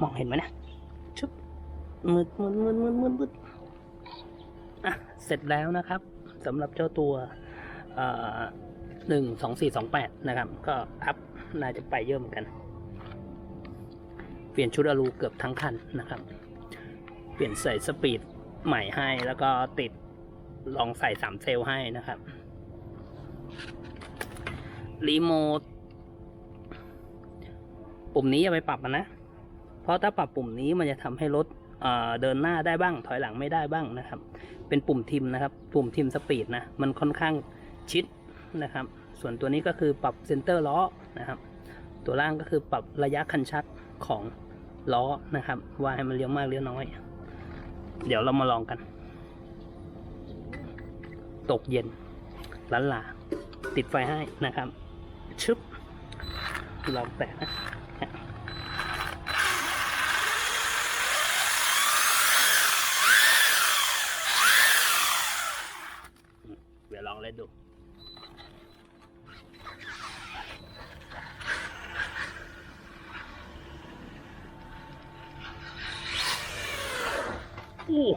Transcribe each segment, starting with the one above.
มองเห็นไหมนะชุบมืดมืดมืดมืดมืดมืดอะ เสร็จแล้วนะครับสำหรับเจ้าตัวหนึ่งสองสี่สองแปดนะครับ ก็อัพน่าจะไปเยอะเหมือนกัน เปลี่ยนชุดอลูเกือบทั้งคันนะครับ เปลี่ยนใส่สปีดใหม่ให้แล้วก็ติดลองใส่สามเซลให้นะครับ รีโมท ปุ่มนี้อย่าไปปรับมันนะ เพราะถ้าปรับปุ่มนี้มันจะทำให้รถเอ่อเดินหน้าได้บ้างถอยหลังไม่ได้บ้างนะครับ เป็นปุ่มทิมนะครับ ปุ่มทิมสปีดนะ มันค่อนข้างชิดนะครับ ส่วนตัวนี้ก็คือปรับเซนเตอร์ล้อนะครับ ตัวล่างก็คือปรับระยะคันชักของล้อนะครับ ว่าให้มันเลี้ยวมากเลี้ยวน้อย เดี๋ยวเรามาลองกัน ตกเย็นลันลาติดไฟให้นะครับ ชึบลองแตะนะ เดี๋ยวลองเล่นดู โอ้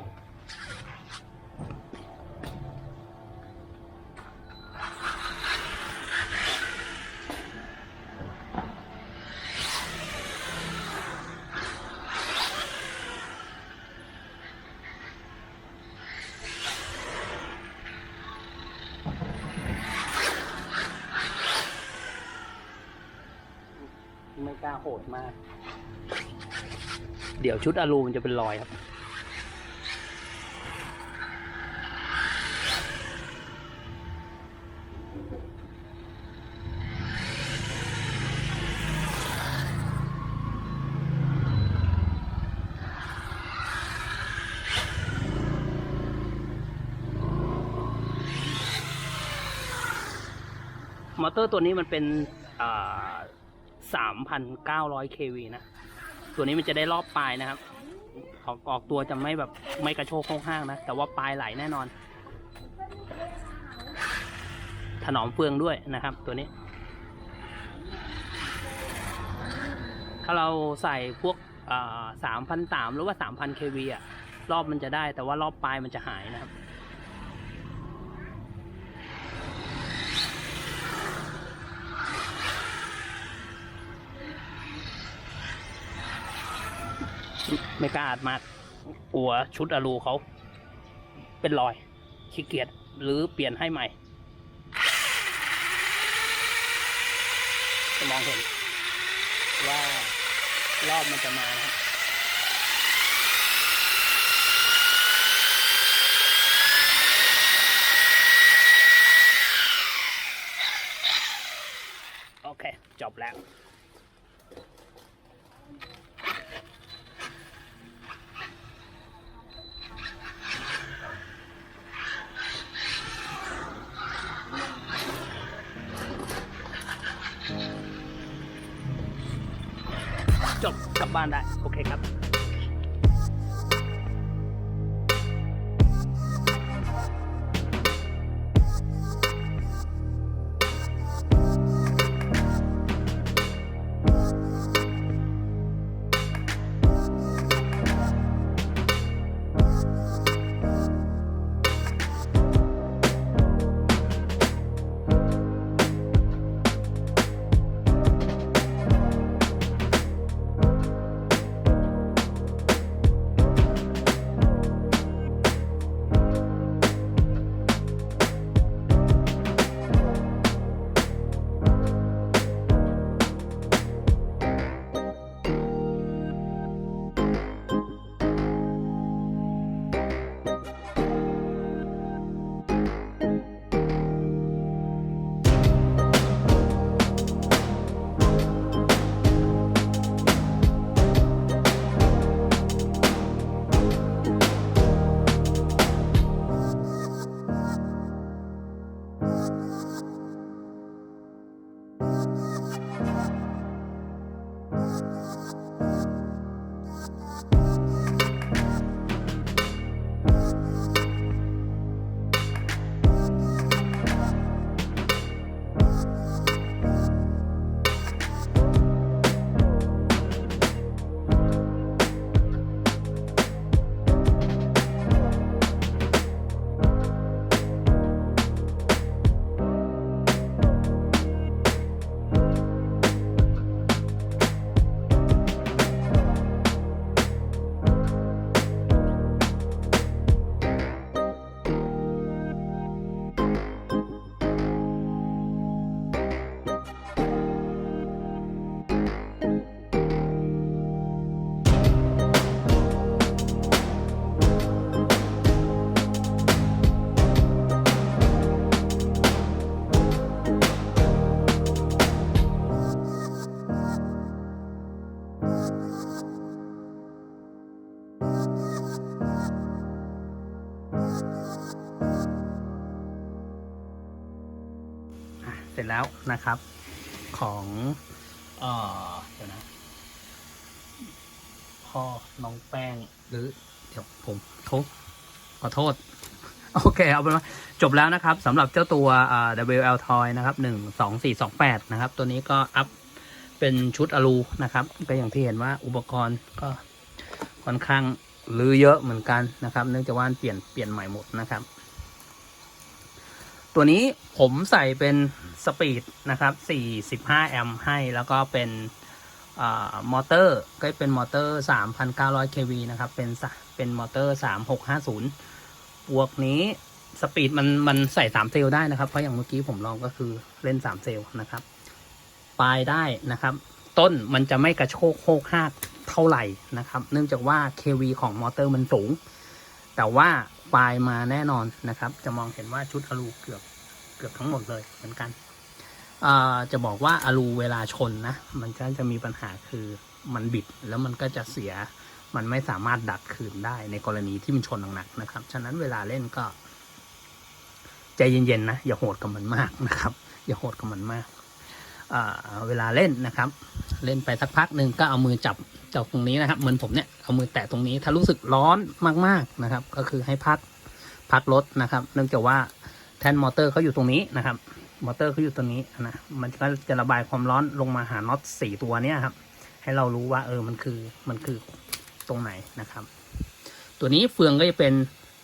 ไม่กล้าโหดมาก เดี๋ยวชุดอลูมันจะเป็นรอยครับ มอเตอร์ตัวนี้มันเป็นสามพันเก้าร้อยเควีนะ ตัวนี้มันจะได้รอบปลายนะครับ ออกออกตัวจะไม่แบบไม่กระโชกโค้งห้างนะ แต่ว่าปลายไหลแน่นอน ถนอมเฟืองด้วยนะครับ ตัวนี้ ถ้าเราใส่พวกสามพันสามหรือว่าสามพันเควีอะรอบมันจะได้ แต่ว่ารอบปลายมันจะหายนะครับ ไม่กล้าอัดมาก กลัวชุดอลูเขาเป็นรอยขี้เกียจหรือเปลี่ยนให้ใหม่จะมองเห็น ว่ารอบมันจะมานะครับโอเค จบแล้ว จบกลับบ้านได้ โอเคครับ เสร็จแล้วนะครับของเดี๋ยวนะพ่อน้องแป้งหรือเดี๋ยวผมทุบขอโทษ โอเค เอาเป็นว่าจบแล้วนะครับสำหรับเจ้าตัว WL Toy นะครับ 1 2 4 2 8 นะครับ ตัวนี้ก็อัพ เป็นชุดอลูนะครับ ก็อย่างที่เห็นว่าอุปกรณ์ก็ค่อนข้างลือเยอะเหมือนกันนะครับ เนื่องจากว่าเปลี่ยนเปลี่ยนใหม่หมดนะครับ ตัวนี้ผมใส่เป็นสปีดนะครับ 45 แอมป์ให้ แล้วก็เป็นอมอเตอร์ก็เป็นมอเตอร์ 3,900 kV นะครับ เป็นเป็นมอเตอร์ 3650 บวกนี้สปีดมันมันใส่ 3 เซลได้นะครับ เพราะอย่างเมื่อกี้ผมลองก็คือเล่น 3 เซลนะครับ ปลายได้นะครับ ต้นมันจะไม่กระโชกโคกหากเท่าไหร่นะครับ เนื่องจากว่า kV ของมอเตอร์มันสูง แต่ว่าปลายมาแน่นอนนะครับ จะมองเห็นว่าชุดอลูเกือบเกือบทั้งหมดเลยเหมือนกันจะบอกว่าอลูเวลาชนนะ มันก็จะมีปัญหาคือมันบิดแล้วมันก็จะเสีย มันไม่สามารถดัดคืนได้ในกรณีที่มันชนหนักๆนะครับ ฉะนั้นเวลาเล่นก็ ใจเย็นๆนะ อย่าโหดกับมันมากนะครับ อย่าโหดกับมันมาก เวลาเล่นนะครับ เล่นไปสักพักหนึ่งก็เอามือจับจับตรงนี้นะครับ เหมือนผมเนี่ยเอามือแตะตรงนี้ ถ้ารู้สึกร้อนมากๆนะครับ ก็คือให้พักพักรถนะครับ เนื่องจากว่าแท่นมอเตอร์เขาอยู่ตรงนี้นะครับ มอเตอร์เขาอยู่ตรงนี้นะมันก็จะระบายความร้อนลงมาหาน็อตสี่ตัวเนี้ยครับ ให้เรารู้ว่าเออมันคือมันคือตรงไหนนะครับ ตัวนี้เฟืองก็จะเป็น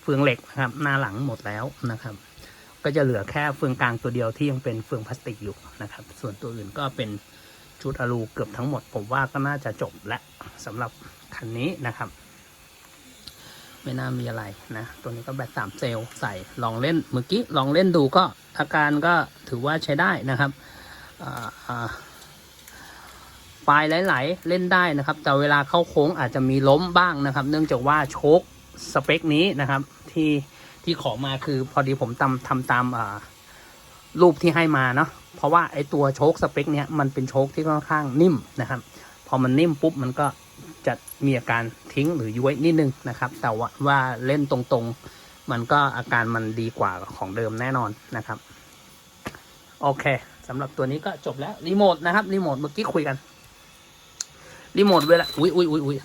เฟืองเหล็กนะครับ หน้าหลังหมดแล้วนะครับ ก็จะเหลือแค่เฟืองกลางตัวเดียวที่ยังเป็นเฟืองพลาสติกอยู่นะครับ ส่วนตัวอื่นก็เป็นชุดอลูเกือบทั้งหมด ผมว่าก็น่าจะจบและสำหรับคันนี้นะครับ ไม่น่ามีอะไรนะ ตัวนี้ก็แบตสามเซลล์ใส่ลองเล่นเมื่อกี้ลองเล่นดูก็อาการก็ถือว่าใช้ได้นะครับอ่าอ่าปลายไหลๆเล่นได้นะครับ แต่เวลาเข้าโค้งอาจจะมีล้มบ้างนะครับ เนื่องจากว่าโชคสเปคนี้นะครับที่ ที่ขอมาคือพอดีผมทำทำตามรูปที่ให้มาเนาะเพราะว่าไอตัวโชคสเปคเนี้ยมันเป็นโชคที่ค่อนข้างนิ่มนะครับ พอมันนิ่มปุ๊บมันก็จะมีอาการทิ้งหรือย้วยนิดนึงนะครับ แต่ว่าว่าเล่นตรงๆ มันก็อาการมันดีกว่าของเดิมแน่นอนนะครับ โอเคสำหรับตัวนี้ก็จบแล้วรีโมทนะครับรีโมทเมื่อกี้คุยกันรีโมทเวลาอุ้ยอุ้ยอุ้ยอุ้ย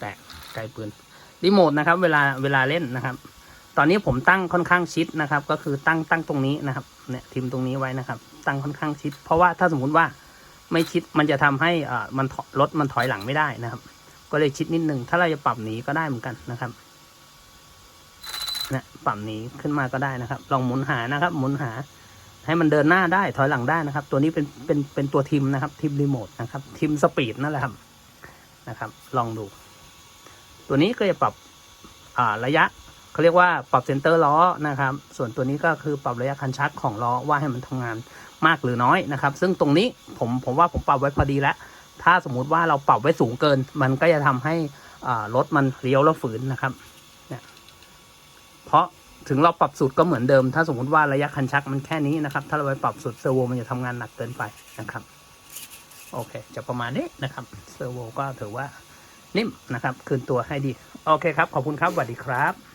แตกไกลปืนรีโมทนะครับ เวลาเวลาเล่นนะครับ ตอนนี้ผมตั้งค่อนข้างชิดนะครับ ก็คือตั้งตั้งตรงนี้นะครับ เนี่ยทิมตรงนี้ไว้นะครับ ตั้งค่อนข้างชิด เพราะว่าถ้าสมมุติว่าไม่ชิดมันจะทำให้อ่ามันรถมันถอยหลังไม่ได้นะครับ ก็เลยชิดนิดนึงถ้าเราจะปรับหนีก็ได้เหมือนกันนะครับเนี่ยปรับหนีขึ้นมาก็ได้นะครับ ลองหมุนหานะครับหมุนหา ให้มันเดินหน้าได้ถอยหลังได้นะครับ ตัวนี้เป็นเป็นเป็นตัวทิมนะครับทิมรีโมทนะครับทิมสปีดนั่นแหละครับนะครับ ลองดู ตัวนี้ก็จะปรับอ่าระยะ เขาเรียกว่าปรับเซนเตอร์ล้อนะครับ ส่วนตัวนี้ก็คือปรับระยะคันชักของล้อว่าให้มันทำงานมากหรือน้อยนะครับ ซึ่งตรงนี้ผมผมว่าผมปรับไว้พอดีแล้ว ถ้าสมมุติว่าเราปรับไว้สูงเกิน มันก็จะทำให้รถมันเลี้ยวแล้วฝืนนะครับเนี่ยเพราะถึงเราปรับสุดก็เหมือนเดิม ถ้าสมมติว่าระยะคันชักมันแค่นี้นะครับ ถ้าเราไปปรับสุดเซอร์โวมันจะทำงานหนักเกินไปนะครับโอเค จะประมาณนี้นะครับเซอร์โวก็ถือว่านิ่มนะครับ คืนตัวให้ดี โอเคครับ ขอบคุณครับสวัสดีครับ